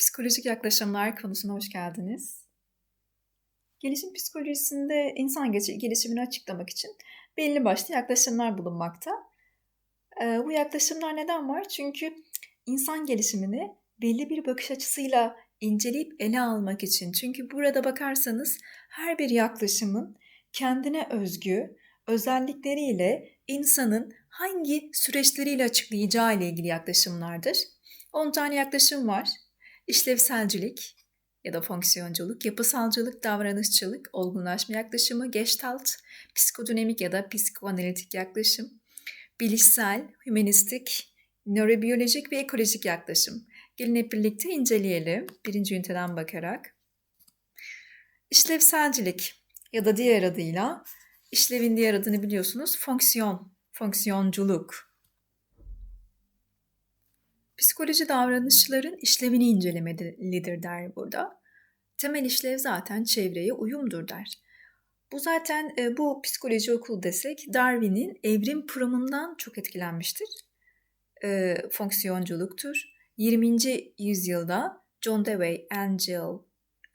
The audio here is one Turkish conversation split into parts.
Psikolojik yaklaşımlar konusuna hoş geldiniz. Gelişim psikolojisinde insan gelişimini açıklamak için belli başlı yaklaşımlar bulunmakta. Ee, bu yaklaşımlar neden var? Çünkü insan gelişimini belli bir bakış açısıyla inceleyip ele almak için. Çünkü burada bakarsanız her bir yaklaşımın kendine özgü özellikleriyle insanın hangi süreçleriyle açıklayacağı ile ilgili yaklaşımlardır. 10 tane yaklaşım var. İşlevselcilik ya da fonksiyonculuk, yapısalcılık, davranışçılık, olgunlaşma yaklaşımı, gestalt, psikodinamik ya da psikoanalitik yaklaşım, bilişsel, hümanistik, nörobiyolojik ve ekolojik yaklaşım. Gelin hep birlikte inceleyelim birinci üniteden bakarak. İşlevselcilik ya da diğer adıyla işlevin diğer adını biliyorsunuz fonksiyon, fonksiyonculuk. Psikoloji davranışların işlevini incelemelidir der burada. Temel işlev zaten çevreye uyumdur der. Bu zaten e, bu psikoloji okul desek Darwin'in evrim programından çok etkilenmiştir. E, fonksiyonculuktur. 20. yüzyılda John Dewey, Angel,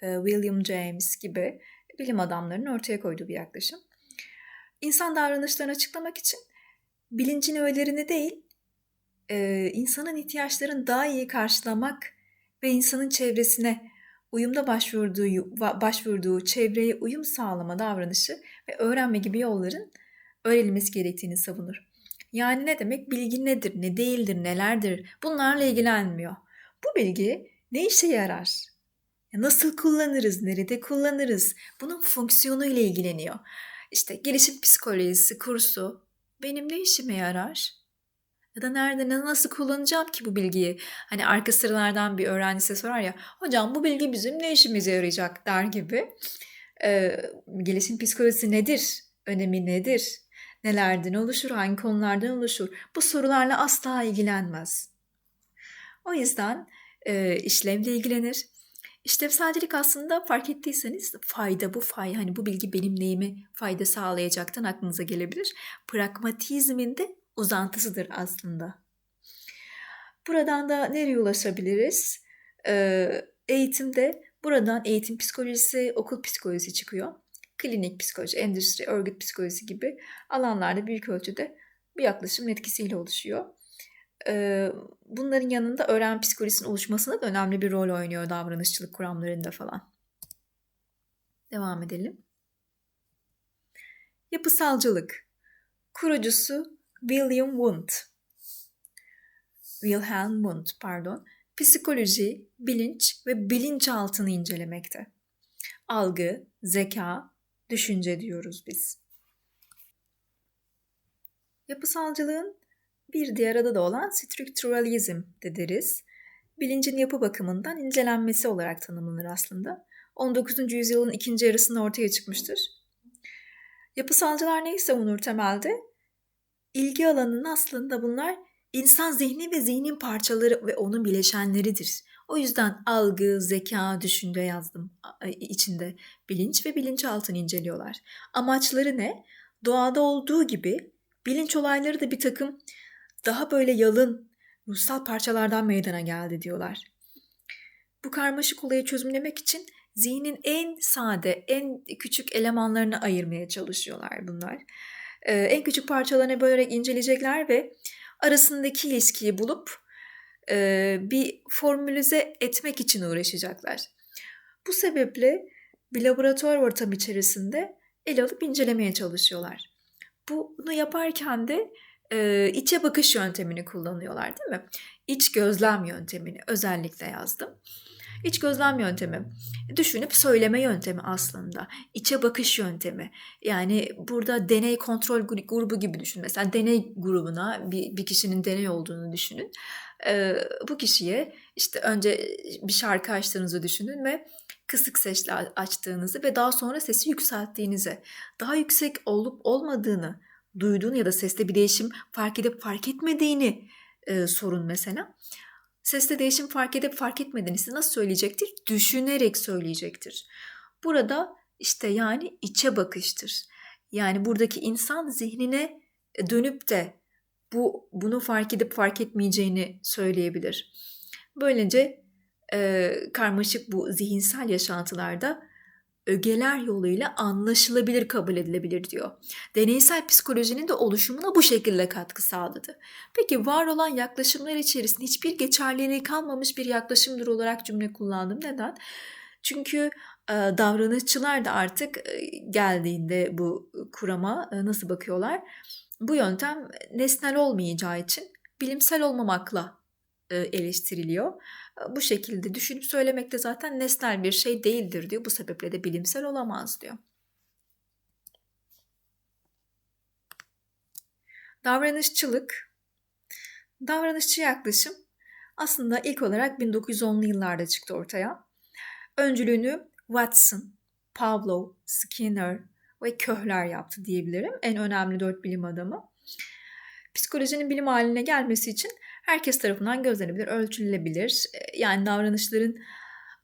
e, William James gibi bilim adamlarının ortaya koyduğu bir yaklaşım. İnsan davranışlarını açıklamak için bilincin öğelerini değil, e, insanın ihtiyaçlarını daha iyi karşılamak ve insanın çevresine uyumda başvurduğu, başvurduğu çevreye uyum sağlama davranışı ve öğrenme gibi yolların öğrenilmesi gerektiğini savunur. Yani ne demek? Bilgi nedir, ne değildir, nelerdir? Bunlarla ilgilenmiyor. Bu bilgi ne işe yarar? Nasıl kullanırız, nerede kullanırız? Bunun fonksiyonu ile ilgileniyor. İşte gelişim psikolojisi kursu benim ne işime yarar? Ya da nerede, nasıl kullanacağım ki bu bilgiyi? Hani arka sıralardan bir öğrencisi sorar ya, hocam bu bilgi bizim ne işimize yarayacak der gibi. Ee, gelişim psikolojisi nedir? Önemi nedir? Nelerden oluşur? Hangi konulardan oluşur? Bu sorularla asla ilgilenmez. O yüzden e, işlevle ilgilenir. İşlevselcilik aslında fark ettiyseniz fayda bu fay hani bu bilgi benim neyime fayda sağlayacaktan aklınıza gelebilir. Pragmatizmin de uzantısıdır aslında. Buradan da nereye ulaşabiliriz? Ee, eğitimde buradan eğitim psikolojisi, okul psikolojisi çıkıyor. Klinik psikoloji, endüstri, örgüt psikolojisi gibi alanlarda büyük ölçüde bir yaklaşım etkisiyle oluşuyor. Ee, bunların yanında öğrenme psikolojisinin oluşmasında da önemli bir rol oynuyor davranışçılık kuramlarında falan. Devam edelim. Yapısalcılık. Kurucusu William Wundt. Wilhelm Wundt, pardon. Psikoloji, bilinç ve bilinçaltını incelemekte. Algı, zeka, düşünce diyoruz biz. Yapısalcılığın bir diğer adı da olan strükturalizm de deriz. Bilincin yapı bakımından incelenmesi olarak tanımlanır aslında. 19. yüzyılın ikinci yarısında ortaya çıkmıştır. Yapısalcılar neyi savunur temelde? İlgi alanının aslında bunlar insan zihni ve zihnin parçaları ve onun bileşenleridir. O yüzden algı, zeka, düşünce yazdım içinde. Bilinç ve bilinçaltını inceliyorlar. Amaçları ne? Doğada olduğu gibi bilinç olayları da bir takım daha böyle yalın, ruhsal parçalardan meydana geldi diyorlar. Bu karmaşık olayı çözümlemek için zihnin en sade, en küçük elemanlarını ayırmaya çalışıyorlar bunlar. Ee, en küçük parçalarını bölerek inceleyecekler ve arasındaki ilişkiyi bulup e, bir formülize etmek için uğraşacaklar. Bu sebeple bir laboratuvar ortamı içerisinde el alıp incelemeye çalışıyorlar. Bunu yaparken de e, içe bakış yöntemini kullanıyorlar değil mi? İç gözlem yöntemini özellikle yazdım. İç gözlem yöntemi, düşünüp söyleme yöntemi aslında. İçe bakış yöntemi. Yani burada deney kontrol grubu gibi düşün. Mesela deney grubuna bir, bir kişinin deney olduğunu düşünün. Ee, bu kişiye işte önce bir şarkı açtığınızı düşünün ve kısık sesle açtığınızı ve daha sonra sesi yükselttiğinizi, daha yüksek olup olmadığını duyduğunu ya da seste bir değişim fark edip fark etmediğini e, sorun mesela. Seste değişim fark edip fark etmediğini nasıl söyleyecektir? Düşünerek söyleyecektir. Burada işte yani içe bakıştır. Yani buradaki insan zihnine dönüp de bu bunu fark edip fark etmeyeceğini söyleyebilir. Böylece e, karmaşık bu zihinsel yaşantılarda ögeler yoluyla anlaşılabilir kabul edilebilir diyor. Deneysel psikolojinin de oluşumuna bu şekilde katkı sağladı. Peki var olan yaklaşımlar içerisinde hiçbir geçerliliği kalmamış bir yaklaşımdır olarak cümle kullandım. Neden? Çünkü e, davranışçılar da artık e, geldiğinde bu kurama e, nasıl bakıyorlar? Bu yöntem nesnel olmayacağı için bilimsel olmamakla eleştiriliyor. Bu şekilde düşünüp söylemek de zaten nesnel bir şey değildir diyor. Bu sebeple de bilimsel olamaz diyor. Davranışçılık. Davranışçı yaklaşım aslında ilk olarak 1910'lu yıllarda çıktı ortaya. Öncülüğünü Watson, Pavlov, Skinner ve Köhler yaptı diyebilirim. En önemli dört bilim adamı. Psikolojinin bilim haline gelmesi için herkes tarafından gözlenebilir, ölçülebilir. E, yani davranışların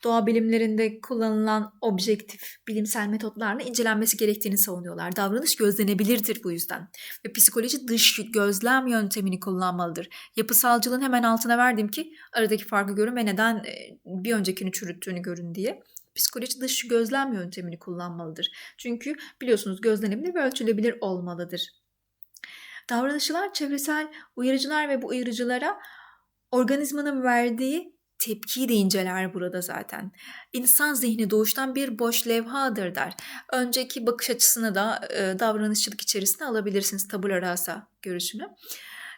doğa bilimlerinde kullanılan objektif bilimsel metotlarla incelenmesi gerektiğini savunuyorlar. Davranış gözlenebilirdir bu yüzden. Ve psikoloji dış gözlem yöntemini kullanmalıdır. Yapısalcılığın hemen altına verdim ki aradaki farkı görün ve neden e, bir öncekini çürüttüğünü görün diye. Psikoloji dış gözlem yöntemini kullanmalıdır. Çünkü biliyorsunuz gözlenebilir ve ölçülebilir olmalıdır. Davranışçılar çevresel uyarıcılar ve bu uyarıcılara organizmanın verdiği tepkiyi de inceler burada zaten. İnsan zihni doğuştan bir boş levhadır der. Önceki bakış açısını da e, davranışçılık içerisine alabilirsiniz tabula rasa görüşünü.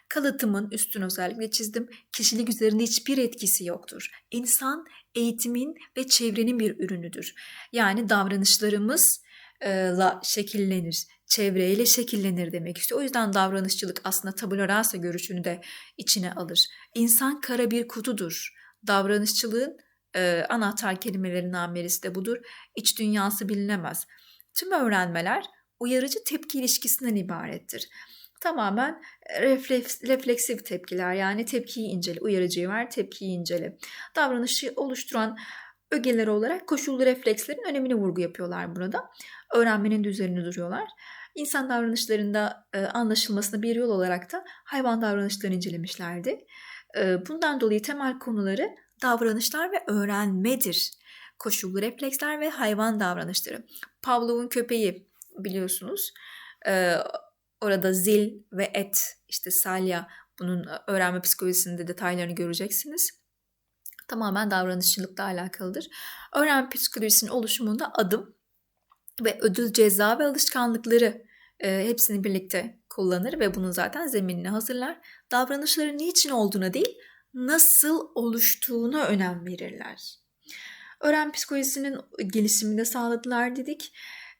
Kalıtımın üstün özellikle çizdim. Kişilik üzerinde hiçbir etkisi yoktur. İnsan eğitimin ve çevrenin bir ürünüdür. Yani davranışlarımızla şekillenir çevreyle şekillenir demek istiyor. O yüzden davranışçılık aslında tabula rasa görüşünü de içine alır. İnsan kara bir kutudur. Davranışçılığın e, anahtar kelimelerinden birisi de budur. İç dünyası bilinemez. Tüm öğrenmeler uyarıcı tepki ilişkisinden ibarettir. Tamamen refleks, refleksif tepkiler yani tepkiyi incele, uyarıcıyı ver, tepkiyi incele. Davranışı oluşturan ögeler olarak koşullu reflekslerin önemini vurgu yapıyorlar burada. Öğrenmenin de üzerine duruyorlar. İnsan davranışlarında e, anlaşılmasına bir yol olarak da hayvan davranışlarını incelemişlerdi. E, bundan dolayı temel konuları davranışlar ve öğrenmedir. Koşullu refleksler ve hayvan davranışları. Pavlov'un köpeği biliyorsunuz. E, orada zil ve et, işte salya bunun öğrenme psikolojisinde detaylarını göreceksiniz. Tamamen davranışçılıkla alakalıdır. Öğrenme psikolojisinin oluşumunda adım ve ödül, ceza ve alışkanlıkları e, hepsini birlikte kullanır ve bunun zaten zeminini hazırlar. Davranışların niçin olduğuna değil, nasıl oluştuğuna önem verirler. Öğren psikolojisinin gelişiminde sağladılar dedik.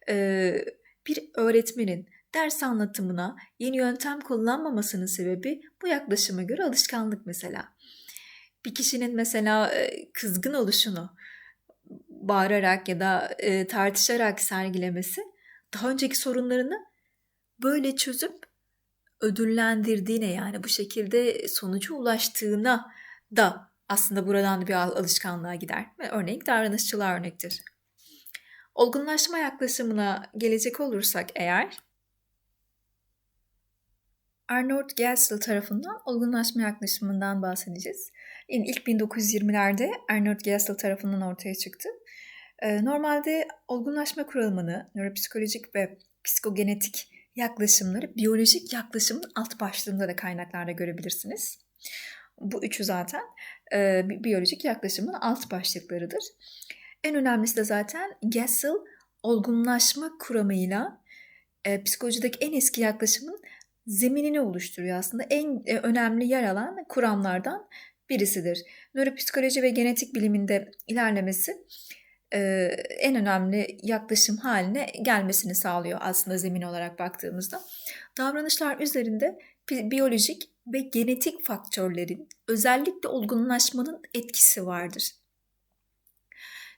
Ee, bir öğretmenin ders anlatımına yeni yöntem kullanmamasının sebebi bu yaklaşıma göre alışkanlık mesela. Bir kişinin mesela kızgın oluşunu bağırarak ya da tartışarak sergilemesi daha önceki sorunlarını böyle çözüp ödüllendirdiğine yani bu şekilde sonuca ulaştığına da aslında buradan bir alışkanlığa gider. Örnek davranışçılar örnektir. Olgunlaşma yaklaşımına gelecek olursak eğer Arnold Geisel tarafından olgunlaşma yaklaşımından bahsedeceğiz. İlk 1920'lerde Arnold Geisel tarafından ortaya çıktı. Normalde olgunlaşma kuramını nöropsikolojik ve psikogenetik yaklaşımları biyolojik yaklaşımın alt başlığında da kaynaklarda görebilirsiniz. Bu üçü zaten e, biyolojik yaklaşımın alt başlıklarıdır. En önemlisi de zaten Gassel olgunlaşma kuramıyla e, psikolojideki en eski yaklaşımın zeminini oluşturuyor aslında. En e, önemli yer alan kuramlardan birisidir. Nöropsikoloji ve genetik biliminde ilerlemesi en önemli yaklaşım haline gelmesini sağlıyor aslında zemin olarak baktığımızda. Davranışlar üzerinde biyolojik ve genetik faktörlerin özellikle olgunlaşmanın etkisi vardır.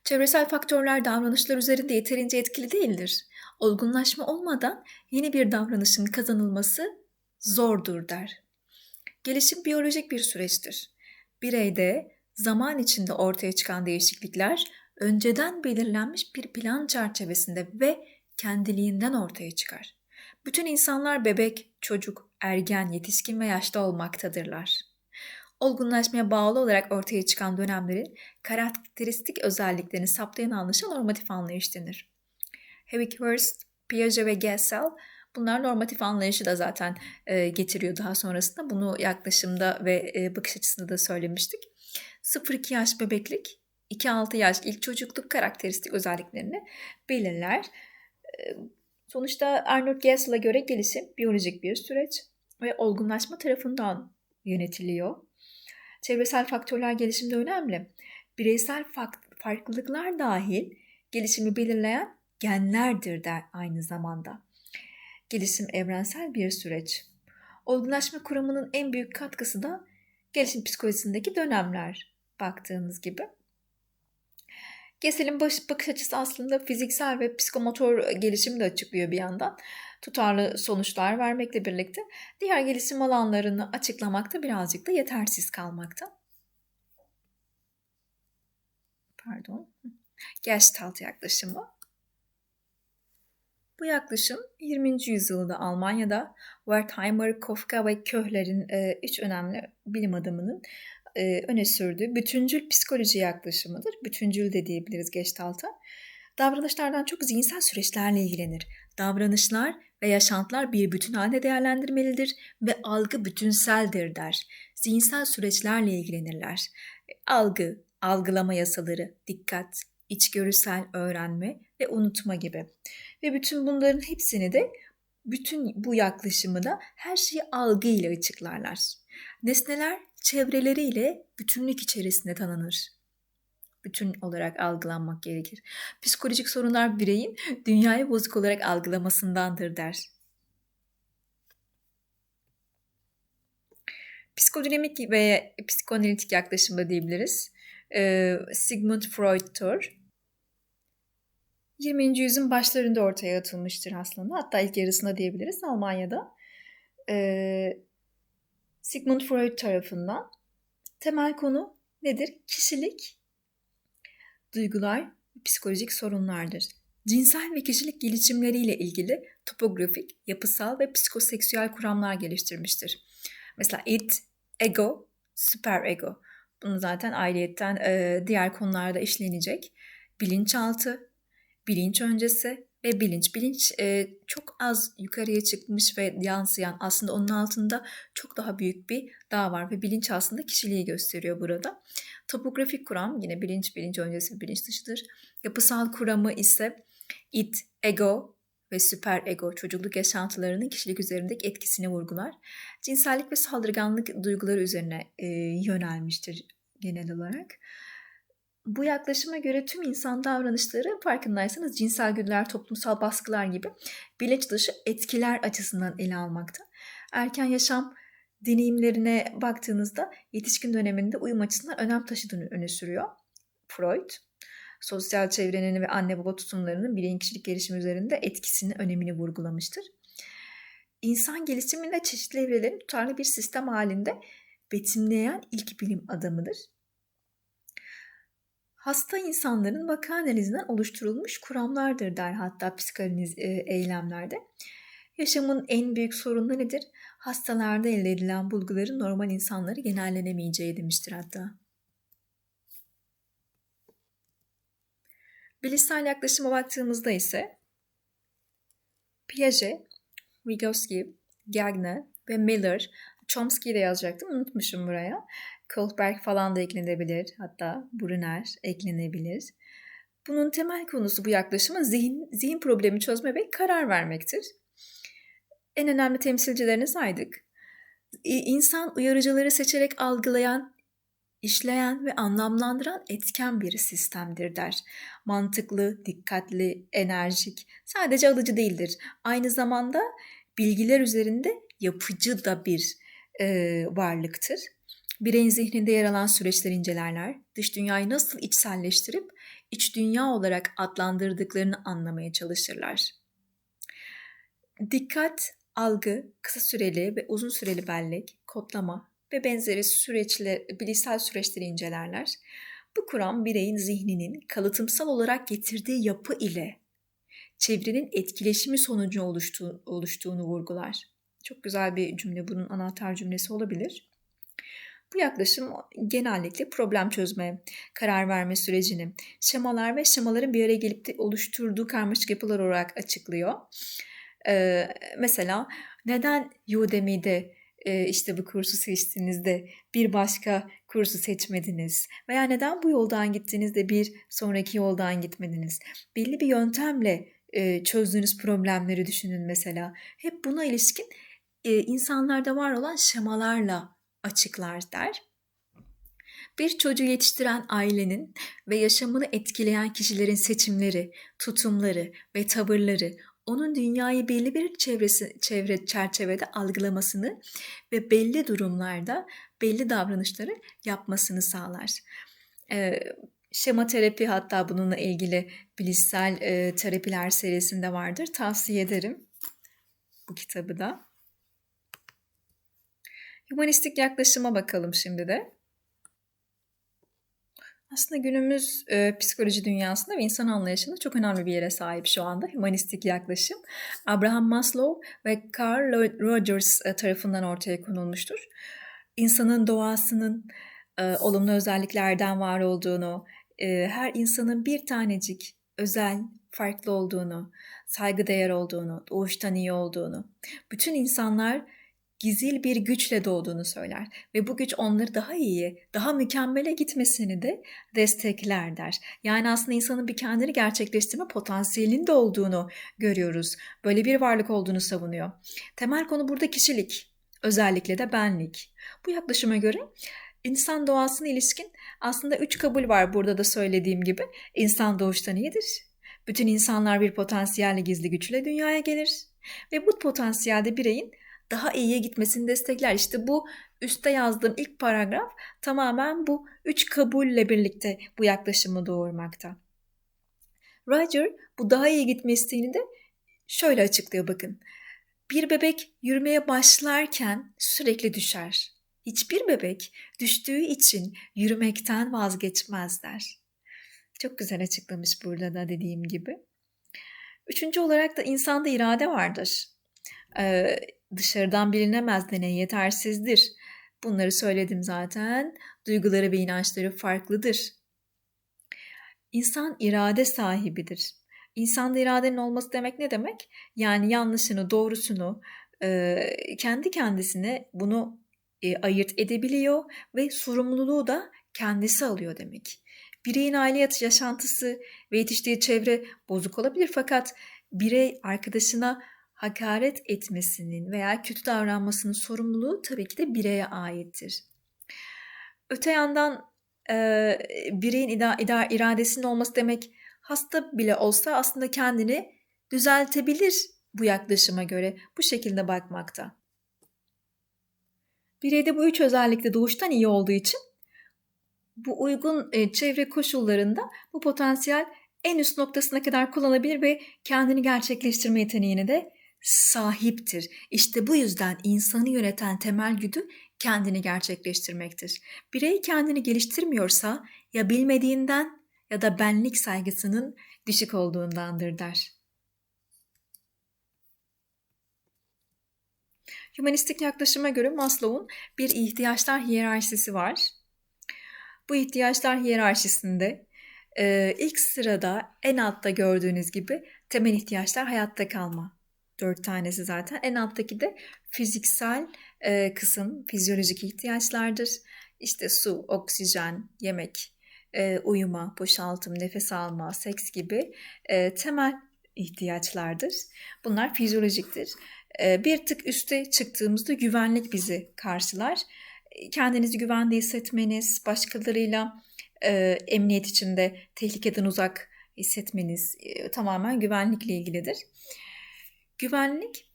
Çevresel faktörler davranışlar üzerinde yeterince etkili değildir. Olgunlaşma olmadan yeni bir davranışın kazanılması zordur der. Gelişim biyolojik bir süreçtir. Bireyde zaman içinde ortaya çıkan değişiklikler önceden belirlenmiş bir plan çerçevesinde ve kendiliğinden ortaya çıkar. Bütün insanlar bebek, çocuk, ergen, yetişkin ve yaşta olmaktadırlar. olgunlaşmaya bağlı olarak ortaya çıkan dönemlerin karakteristik özelliklerini saptayan anlayışa normatif anlayış denir. Hewig-Hurst, Piaget ve Gessel bunlar normatif anlayışı da zaten e, getiriyor daha sonrasında. Bunu yaklaşımda ve e, bakış açısında da söylemiştik. 0-2 yaş bebeklik, 2-6 yaş ilk çocukluk karakteristik özelliklerini belirler. E, sonuçta Arnold Gessel'a göre gelişim biyolojik bir süreç ve olgunlaşma tarafından yönetiliyor. Çevresel faktörler gelişimde önemli. Bireysel farklılıklar dahil gelişimi belirleyen genlerdir der aynı zamanda. Gelişim evrensel bir süreç. Olgunlaşma kuramının en büyük katkısı da gelişim psikolojisindeki dönemler baktığınız gibi. Gessel'in bakış açısı aslında fiziksel ve psikomotor gelişimi de açıklıyor bir yandan. Tutarlı sonuçlar vermekle birlikte diğer gelişim alanlarını açıklamakta birazcık da yetersiz kalmakta. Pardon. Gestalt yaklaşımı. Bu yaklaşım 20. yüzyılda Almanya'da Wertheimer, Kafka ve Köhler'in e, üç önemli bilim adamının e, öne sürdüğü bütüncül psikoloji yaklaşımıdır. Bütüncül de diyebiliriz Gestalt'a. Davranışlardan çok zihinsel süreçlerle ilgilenir. Davranışlar ve yaşantılar bir bütün halde değerlendirmelidir ve algı bütünseldir der. Zihinsel süreçlerle ilgilenirler. Algı, algılama yasaları, dikkat, içgörüsel öğrenme ve unutma gibi. Ve bütün bunların hepsini de bütün bu yaklaşımı da her şeyi algı ile açıklarlar. Nesneler çevreleriyle bütünlük içerisinde tanınır. Bütün olarak algılanmak gerekir. Psikolojik sorunlar bireyin dünyayı bozuk olarak algılamasındandır der. Psikodinamik ve psikoanalitik yaklaşımda diyebiliriz. Sigmund Freud'tur. 20. yüzyılın başlarında ortaya atılmıştır aslında. Hatta ilk yarısında diyebiliriz Almanya'da. Ee, Sigmund Freud tarafından. Temel konu nedir? Kişilik, duygular, psikolojik sorunlardır. Cinsel ve kişilik gelişimleriyle ilgili topografik, yapısal ve psikoseksüel kuramlar geliştirmiştir. Mesela it, ego, süper ego. Bunu zaten ayrıyetten e, diğer konularda işlenecek. Bilinçaltı, bilinç öncesi ve bilinç. Bilinç e, çok az yukarıya çıkmış ve yansıyan aslında onun altında çok daha büyük bir dağ var ve bilinç aslında kişiliği gösteriyor burada. Topografik kuram yine bilinç, bilinç öncesi ve bilinç dışıdır. Yapısal kuramı ise it, ego ve süper ego çocukluk yaşantılarının kişilik üzerindeki etkisini vurgular. Cinsellik ve saldırganlık duyguları üzerine e, yönelmiştir genel olarak. Bu yaklaşıma göre tüm insan davranışları farkındaysanız cinsel güdüler, toplumsal baskılar gibi bilinç dışı etkiler açısından ele almakta. Erken yaşam deneyimlerine baktığınızda yetişkin döneminde uyum açısından önem taşıdığını öne sürüyor Freud. Sosyal çevrenin ve anne baba tutumlarının bireyin gelişimi üzerinde etkisini, önemini vurgulamıştır. İnsan gelişiminde çeşitli evrelerin tutarlı bir sistem halinde betimleyen ilk bilim adamıdır hasta insanların vaka analizinden oluşturulmuş kuramlardır der hatta psikanaliz e, eylemlerde. Yaşamın en büyük sorunu nedir? Hastalarda elde edilen bulguların normal insanları genellenemeyeceği demiştir hatta. Bilişsel yaklaşıma baktığımızda ise Piaget, Vygotsky, Gagner ve Miller, Chomsky'yi de yazacaktım unutmuşum buraya. Kohlberg falan da eklenebilir. Hatta Brunner eklenebilir. Bunun temel konusu bu yaklaşımın zihin, zihin problemi çözme ve karar vermektir. En önemli temsilcilerini saydık. İnsan uyarıcıları seçerek algılayan, işleyen ve anlamlandıran etken bir sistemdir der. Mantıklı, dikkatli, enerjik, sadece alıcı değildir. Aynı zamanda bilgiler üzerinde yapıcı da bir e, varlıktır. Bireyin zihninde yer alan süreçleri incelerler, dış dünyayı nasıl içselleştirip iç dünya olarak adlandırdıklarını anlamaya çalışırlar. Dikkat, algı, kısa süreli ve uzun süreli bellek, kodlama ve benzeri süreçle, bilişsel süreçleri incelerler. Bu kuram bireyin zihninin kalıtımsal olarak getirdiği yapı ile çevrenin etkileşimi sonucu oluştuğu, oluştuğunu vurgular. Çok güzel bir cümle bunun anahtar cümlesi olabilir. Bu yaklaşım genellikle problem çözme, karar verme sürecini, şemalar ve şemaların bir araya gelip oluşturduğu karmaşık yapılar olarak açıklıyor. Ee, mesela neden Udemy'de e, işte bu kursu seçtiğinizde bir başka kursu seçmediniz? Veya neden bu yoldan gittiğinizde bir sonraki yoldan gitmediniz? Belli bir yöntemle e, çözdüğünüz problemleri düşünün mesela. Hep buna ilişkin e, insanlarda var olan şemalarla açıklar der. Bir çocuğu yetiştiren ailenin ve yaşamını etkileyen kişilerin seçimleri, tutumları ve tavırları onun dünyayı belli bir çevresi, çevre çerçevede algılamasını ve belli durumlarda belli davranışları yapmasını sağlar. Ee, şema terapi hatta bununla ilgili bilişsel e, terapiler serisinde vardır. Tavsiye ederim bu kitabı da. Humanistik yaklaşıma bakalım şimdi de. Aslında günümüz e, psikoloji dünyasında ve insan anlayışında çok önemli bir yere sahip şu anda humanistik yaklaşım. Abraham Maslow ve Carl Rogers e, tarafından ortaya konulmuştur. İnsanın doğasının e, olumlu özelliklerden var olduğunu, e, her insanın bir tanecik özel, farklı olduğunu, saygıdeğer olduğunu, doğuştan iyi olduğunu, bütün insanlar gizil bir güçle doğduğunu söyler ve bu güç onları daha iyi, daha mükemmele gitmesini de destekler der. Yani aslında insanın bir kendini gerçekleştirme potansiyelinin de olduğunu görüyoruz. Böyle bir varlık olduğunu savunuyor. Temel konu burada kişilik, özellikle de benlik. Bu yaklaşıma göre insan doğasına ilişkin aslında üç kabul var burada da söylediğim gibi. İnsan doğuştan iyidir. Bütün insanlar bir potansiyelli gizli güçle dünyaya gelir. Ve bu potansiyelde bireyin daha iyiye gitmesini destekler. İşte bu üstte yazdığım ilk paragraf tamamen bu üç kabulle birlikte bu yaklaşımı doğurmakta. Roger bu daha iyi gitme isteğini de şöyle açıklıyor bakın. Bir bebek yürümeye başlarken sürekli düşer. Hiçbir bebek düştüğü için yürümekten vazgeçmezler. Çok güzel açıklamış burada da dediğim gibi. Üçüncü olarak da insanda irade vardır. Ee, dışarıdan bilinemez deney yetersizdir. Bunları söyledim zaten. Duyguları ve inançları farklıdır. İnsan irade sahibidir. İnsanda iradenin olması demek ne demek? Yani yanlışını, doğrusunu kendi kendisine bunu ayırt edebiliyor ve sorumluluğu da kendisi alıyor demek. Bireyin aile yaşantısı ve yetiştiği çevre bozuk olabilir fakat birey arkadaşına hakaret etmesinin veya kötü davranmasının sorumluluğu tabii ki de bireye aittir. Öte yandan e, bireyin ida, ida, iradesinin olması demek hasta bile olsa aslında kendini düzeltebilir bu yaklaşıma göre bu şekilde bakmakta. Bireyde bu üç özellikle doğuştan iyi olduğu için bu uygun e, çevre koşullarında bu potansiyel en üst noktasına kadar kullanabilir ve kendini gerçekleştirme yeteneğini de sahiptir. İşte bu yüzden insanı yöneten temel güdü kendini gerçekleştirmektir. Birey kendini geliştirmiyorsa ya bilmediğinden ya da benlik saygısının düşük olduğundandır der. Humanistik yaklaşıma göre Maslow'un bir ihtiyaçlar hiyerarşisi var. Bu ihtiyaçlar hiyerarşisinde ilk sırada en altta gördüğünüz gibi temel ihtiyaçlar hayatta kalma, Dört tanesi zaten. En alttaki de fiziksel e, kısım, fizyolojik ihtiyaçlardır. İşte su, oksijen, yemek, e, uyuma, boşaltım, nefes alma, seks gibi e, temel ihtiyaçlardır. Bunlar fizyolojiktir. E, bir tık üste çıktığımızda güvenlik bizi karşılar. Kendinizi güvende hissetmeniz, başkalarıyla e, emniyet içinde tehlikeden uzak hissetmeniz e, tamamen güvenlikle ilgilidir. Güvenlik,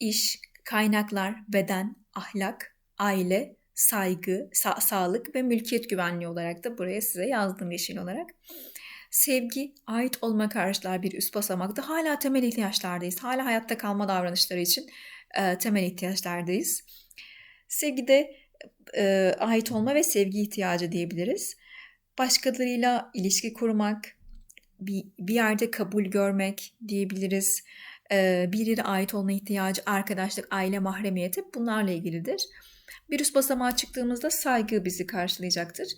iş, kaynaklar, beden, ahlak, aile, saygı, sa- sağlık ve mülkiyet güvenliği olarak da buraya size yazdım yeşil olarak. Sevgi, ait olma karşılar bir üst basamakta. Hala temel ihtiyaçlardayız. Hala hayatta kalma davranışları için e, temel ihtiyaçlardayız. Sevgide e, ait olma ve sevgi ihtiyacı diyebiliriz. Başkalarıyla ilişki kurmak, bir, bir yerde kabul görmek diyebiliriz bir yere ait olma ihtiyacı, arkadaşlık, aile mahremiyeti bunlarla ilgilidir. Bir üst basamağa çıktığımızda saygı bizi karşılayacaktır.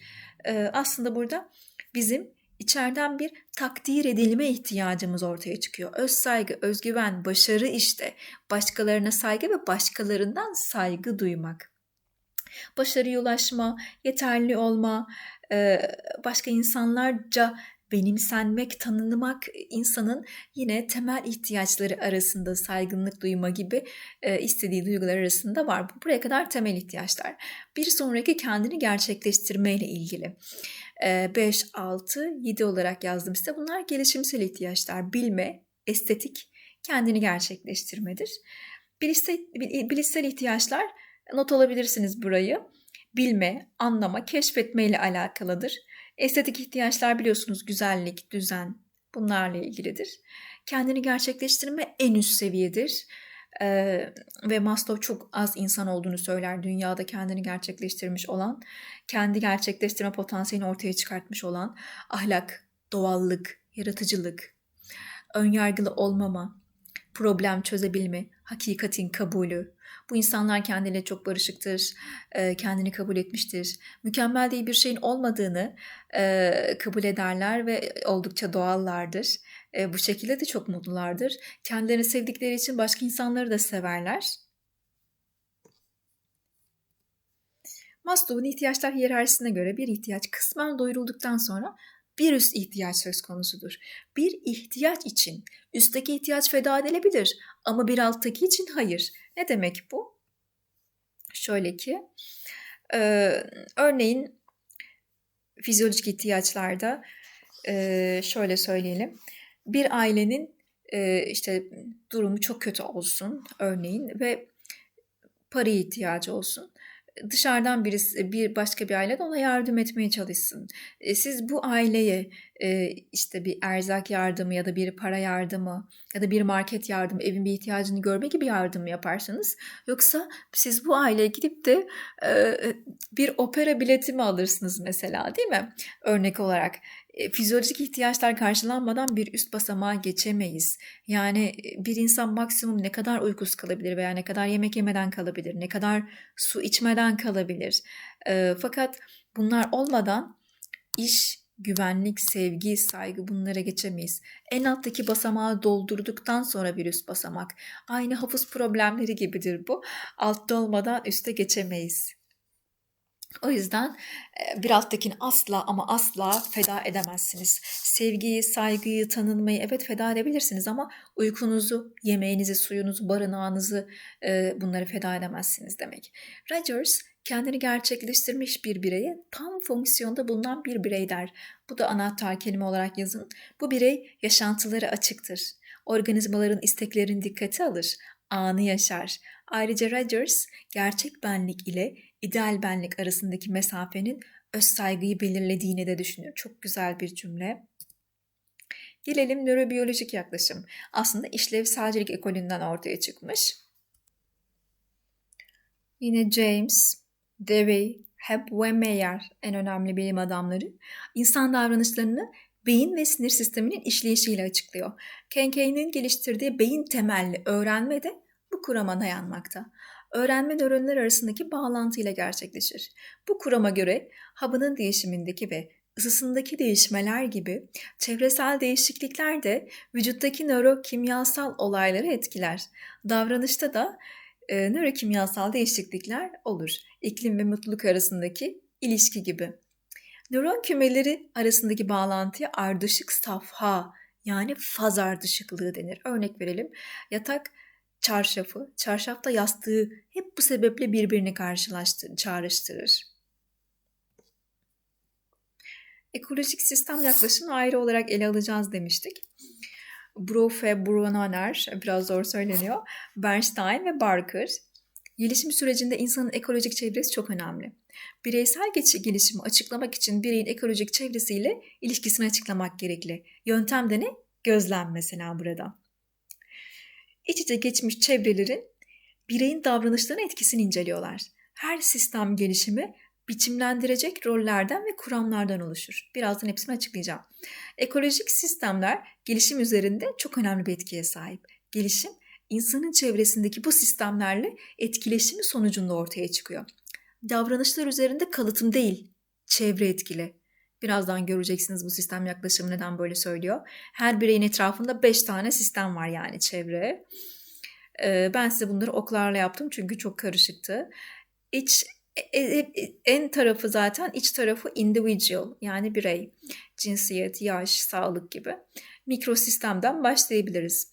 Aslında burada bizim içeriden bir takdir edilme ihtiyacımız ortaya çıkıyor. Öz saygı, özgüven, başarı işte. Başkalarına saygı ve başkalarından saygı duymak. Başarıya ulaşma, yeterli olma, başka insanlarca benimsenmek, tanınmak insanın yine temel ihtiyaçları arasında saygınlık duyma gibi e, istediği duygular arasında var. Buraya kadar temel ihtiyaçlar. Bir sonraki kendini gerçekleştirme ile ilgili. 5, 6, 7 olarak yazdım size. Bunlar gelişimsel ihtiyaçlar. Bilme, estetik, kendini gerçekleştirmedir. Bilişsel ihtiyaçlar not alabilirsiniz burayı. Bilme, anlama, keşfetme ile alakalıdır. Estetik ihtiyaçlar biliyorsunuz güzellik, düzen bunlarla ilgilidir. Kendini gerçekleştirme en üst seviyedir. Ee, ve Maslow çok az insan olduğunu söyler dünyada kendini gerçekleştirmiş olan, kendi gerçekleştirme potansiyelini ortaya çıkartmış olan ahlak, doğallık, yaratıcılık, önyargılı olmama, problem çözebilme, hakikatin kabulü, bu insanlar kendiyle çok barışıktır, kendini kabul etmiştir. Mükemmel değil bir şeyin olmadığını kabul ederler ve oldukça doğallardır. Bu şekilde de çok mutlulardır. Kendilerini sevdikleri için başka insanları da severler. Maslow'un ihtiyaçlar hiyerarşisine göre bir ihtiyaç kısmen doyurulduktan sonra bir üst ihtiyaç söz konusudur. Bir ihtiyaç için üstteki ihtiyaç feda edilebilir ama bir alttaki için hayır. Ne demek bu? Şöyle ki, e, örneğin fizyolojik ihtiyaçlarda e, şöyle söyleyelim. Bir ailenin e, işte durumu çok kötü olsun örneğin ve para ihtiyacı olsun dışarıdan birisi bir başka bir aile de ona yardım etmeye çalışsın. E, siz bu aileye e, işte bir erzak yardımı ya da bir para yardımı ya da bir market yardımı, evin bir ihtiyacını görme gibi yardım mı yaparsınız? Yoksa siz bu aileye gidip de e, bir opera bileti mi alırsınız mesela değil mi? Örnek olarak fizyolojik ihtiyaçlar karşılanmadan bir üst basamağa geçemeyiz. Yani e, bir insan maksimum ne kadar uykusuz kalabilir veya ne kadar yemek yemeden kalabilir, ne kadar su içmeden kalabilir. E, fakat bunlar olmadan iş, güvenlik, sevgi, saygı bunlara geçemeyiz. En alttaki basamağı doldurduktan sonra bir üst basamak. Aynı hafız problemleri gibidir bu. Altta olmadan üste geçemeyiz. O yüzden bir alttakini asla ama asla feda edemezsiniz. Sevgiyi, saygıyı, tanınmayı evet feda edebilirsiniz ama uykunuzu, yemeğinizi, suyunuzu, barınağınızı bunları feda edemezsiniz demek. Rogers kendini gerçekleştirmiş bir bireye tam fonksiyonda bulunan bir birey der. Bu da anahtar kelime olarak yazın. Bu birey yaşantıları açıktır. Organizmaların isteklerini dikkate alır, anı yaşar. Ayrıca Rogers gerçek benlik ile ideal benlik arasındaki mesafenin öz saygıyı belirlediğini de düşünüyor. Çok güzel bir cümle. Gelelim nörobiyolojik yaklaşım. Aslında işlevselcilik ekolünden ortaya çıkmış. Yine James, Dewey, Hebb ve Meyer en önemli bilim adamları insan davranışlarını beyin ve sinir sisteminin işleyişiyle açıklıyor. Kenkey'nin geliştirdiği beyin temelli öğrenme de bu kurama dayanmakta öğrenme nöronları arasındaki bağlantıyla gerçekleşir. Bu kurama göre havanın değişimindeki ve ısısındaki değişmeler gibi çevresel değişiklikler de vücuttaki nörokimyasal olayları etkiler. Davranışta da e, nörokimyasal değişiklikler olur. İklim ve mutluluk arasındaki ilişki gibi. Nöron kümeleri arasındaki bağlantıya ardışık safha yani faz ardışıklığı denir. Örnek verelim. Yatak çarşafı, çarşafta yastığı hep bu sebeple birbirini karşılaştırır, çağrıştırır. Ekolojik sistem yaklaşımı ayrı olarak ele alacağız demiştik. Brofe, Brunaner, biraz zor söyleniyor, Bernstein ve Barker. Gelişim sürecinde insanın ekolojik çevresi çok önemli. Bireysel gelişimi açıklamak için bireyin ekolojik çevresiyle ilişkisini açıklamak gerekli. Yöntem de ne? Gözlem mesela burada iç içe geçmiş çevrelerin bireyin davranışlarına etkisini inceliyorlar. Her sistem gelişimi biçimlendirecek rollerden ve kuramlardan oluşur. Birazdan hepsini açıklayacağım. Ekolojik sistemler gelişim üzerinde çok önemli bir etkiye sahip. Gelişim insanın çevresindeki bu sistemlerle etkileşimi sonucunda ortaya çıkıyor. Davranışlar üzerinde kalıtım değil, çevre etkili. Birazdan göreceksiniz bu sistem yaklaşımı neden böyle söylüyor. Her bireyin etrafında 5 tane sistem var yani çevre. Ee, ben size bunları oklarla yaptım çünkü çok karışıktı. İç e, e, en tarafı zaten iç tarafı individual yani birey, cinsiyet, yaş, sağlık gibi. Mikrosistemden başlayabiliriz.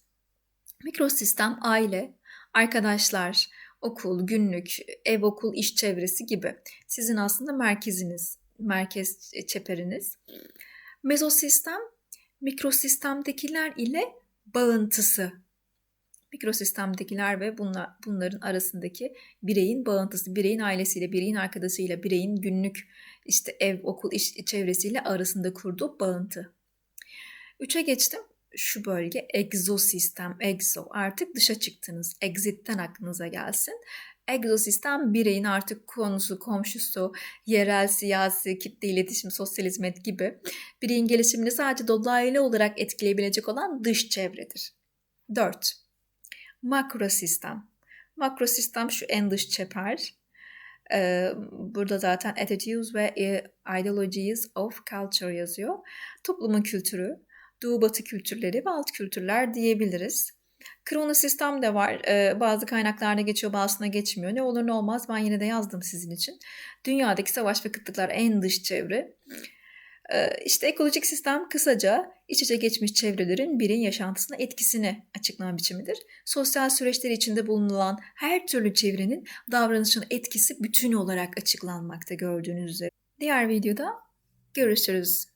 Mikrosistem aile, arkadaşlar, okul, günlük, ev, okul, iş çevresi gibi. Sizin aslında merkeziniz, merkez çeperiniz. Mezosistem, mikrosistemdekiler ile bağıntısı. Mikrosistemdekiler ve bunlar, bunların arasındaki bireyin bağıntısı, bireyin ailesiyle, bireyin arkadaşıyla, bireyin günlük işte ev, okul, iş çevresiyle arasında kurduğu bağıntı. Üçe geçtim şu bölge egzosistem, egzo. Artık dışa çıktınız. Exit'ten aklınıza gelsin. Egzosistem bireyin artık konusu, komşusu, yerel, siyasi, kitle iletişim, sosyal hizmet gibi bireyin gelişimini sadece dolaylı olarak etkileyebilecek olan dış çevredir. 4. Makrosistem. Makrosistem şu en dış çeper. Ee, burada zaten attitudes ve ideologies of culture yazıyor. Toplumun kültürü, Doğu Batı kültürleri ve alt kültürler diyebiliriz. Kronosistem de var. Ee, bazı kaynaklarda geçiyor, bazısına geçmiyor. Ne olur ne olmaz ben yine de yazdım sizin için. Dünyadaki savaş ve kıtlıklar en dış çevre. Ee, işte ekolojik sistem kısaca iç içe geçmiş çevrelerin birin yaşantısına etkisini açıklama biçimidir. Sosyal süreçler içinde bulunan her türlü çevrenin davranışın etkisi bütün olarak açıklanmakta gördüğünüz üzere. Diğer videoda görüşürüz.